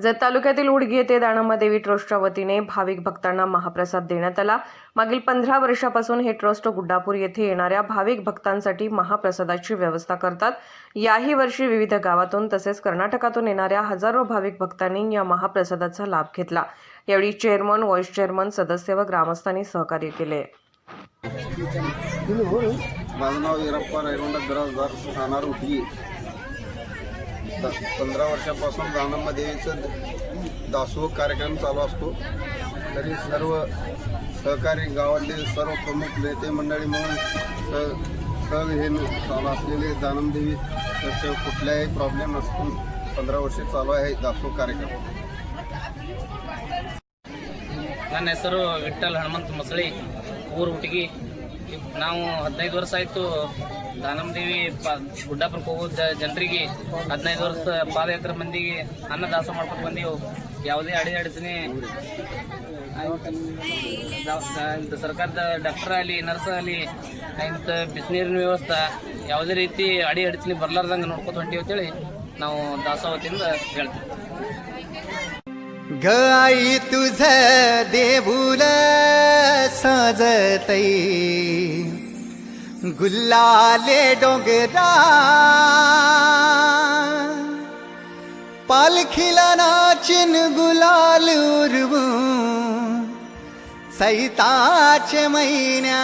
जत तालुक्यातील उडगी येथे दानम्मा देवी ट्रस्टच्या वतीने भाविक भक्तांना महाप्रसाद देण्यात आला. मागील पंधरा वर्षापासून हे ट्रस्ट गुड्डापूर येथे येणाऱ्या भाविक भक्तांसाठी महाप्रसादाची व्यवस्था करतात. याही वर्षी विविध गावातून तसेच कर्नाटकातून येणाऱ्या हजारो भाविक भक्तांनी या महाप्रसादाचा लाभ घेतला. यावेळी चेअरमन व्हाईस चेअरमन सदस्य व ग्रामस्थांनी सहकार्य केले. माझं नाव पंधरा वर्षापासून दानम्मा देवीचं दासोह कार्यक्रम चालू असतो तरी सर्व सहकारी गावातले सर्व प्रमुख नेते मंडळी म्हणून स सग हे चालू असलेले दानमदेवी त्याचं कुठल्याही प्रॉब्लेम नसून पंधरा वर्षे चालू आहे दासोह कार्यक्रम ನನ್ನ ಹೆಸರು ವಿಠಲ್ ಹನುಮಂತ ಮಸಳಿ ಊರು ಹುಟ್ಟಿಗಿ ನಾವು ಹದಿನೈದು ವರ್ಷ ಆಯಿತು ದಾನಮದೇವಿ ಪ ಗುಡ್ಡಾಪುರಕ್ಕೆ ಹೋಗೋ ಜನರಿಗೆ ಹದಿನೈದು ವರ್ಷ ಪಾದಯಾತ್ರೆ ಮಂದಿಗೆ ಅನ್ನ ದಾಸ ಮಾಡ್ಕೊಂಡು ಬಂದೆವು. ಯಾವುದೇ ಅಡಿ ದ- ಇಂಥ ಸರ್ಕಾರದ ಡಾಕ್ಟರ್ ಆಗಲಿ ನರ್ಸ್ ಆಗಲಿ ಇಂಥ ಬಿಸಿನೀರಿನ ವ್ಯವಸ್ಥೆ, ಯಾವುದೇ ರೀತಿ ಅಡಿ ಅಡಚಣೆ ಬರ್ಲಾರ್ದಂಗೆ ನೋಡ್ಕೊತ ಹೊಂಟೀವಿ ಅಂತೇಳಿ ನಾವು ದಾಸೋಹತಿಯಿಂದ ಹೇಳ್ತೀವಿ. गाई तुझ देऊल साजतई. गुल्लाले डोंगरा. पालखीला नाचिन गुलाल उरवू सैताचे महिन्या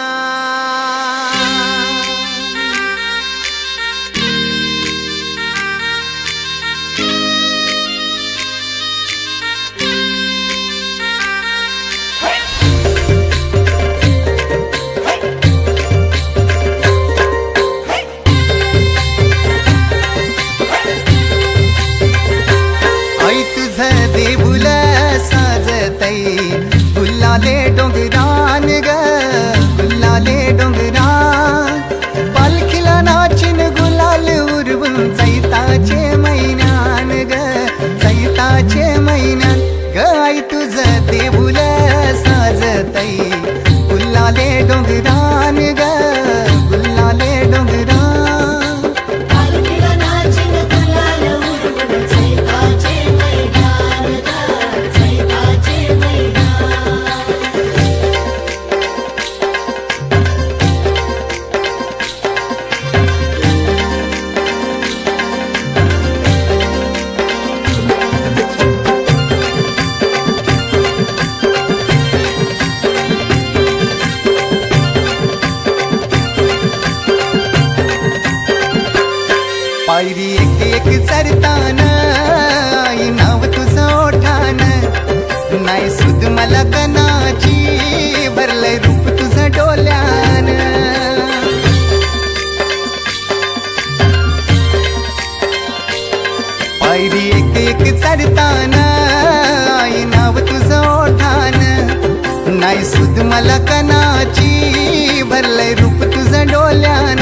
सुद कनाची भरलंय रूप तुझं डोल्यान.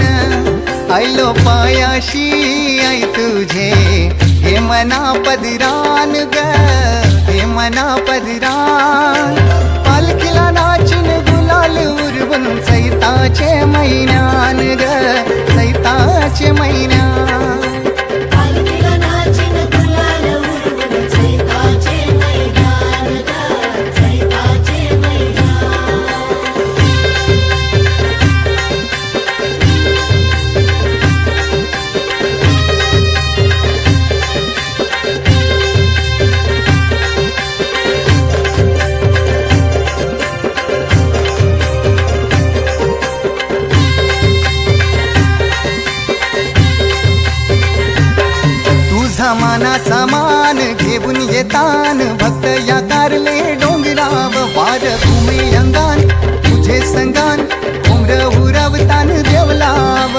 आयलो पायाशी आई तुझे. हे मना पदरान ग हे मना पदरान. पालखीला नाचिन गुलाल उरवून सैताचे मैनान ग सैताचे मैना तुझा मानाचा मान घेऊन येतान. भक्त या कारले डोंगराव वार तुम्ही अंगान तुझे संगान उमर उरवतान देवलाव.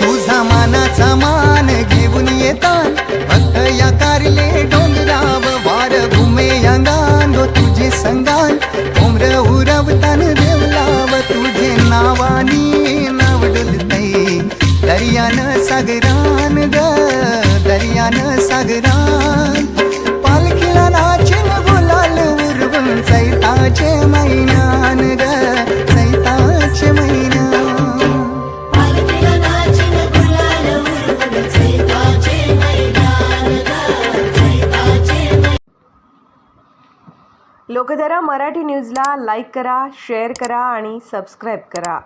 तुझा मानाचा मान घेऊन येतान भक्त या कारले डोंगराव वार भूमे अंगान. तुझे संगान उमर उरवतान देवलाव. तुझे नावानी सागरान ग दर्यान सागरान. ग पालखीला नाचिन गुलाल उरवून सैताचे मैनान ग सैताचे मैना लोकधारा मराठी न्यूजला लाईक करा शेअर करा आणि सबस्क्राईब करा.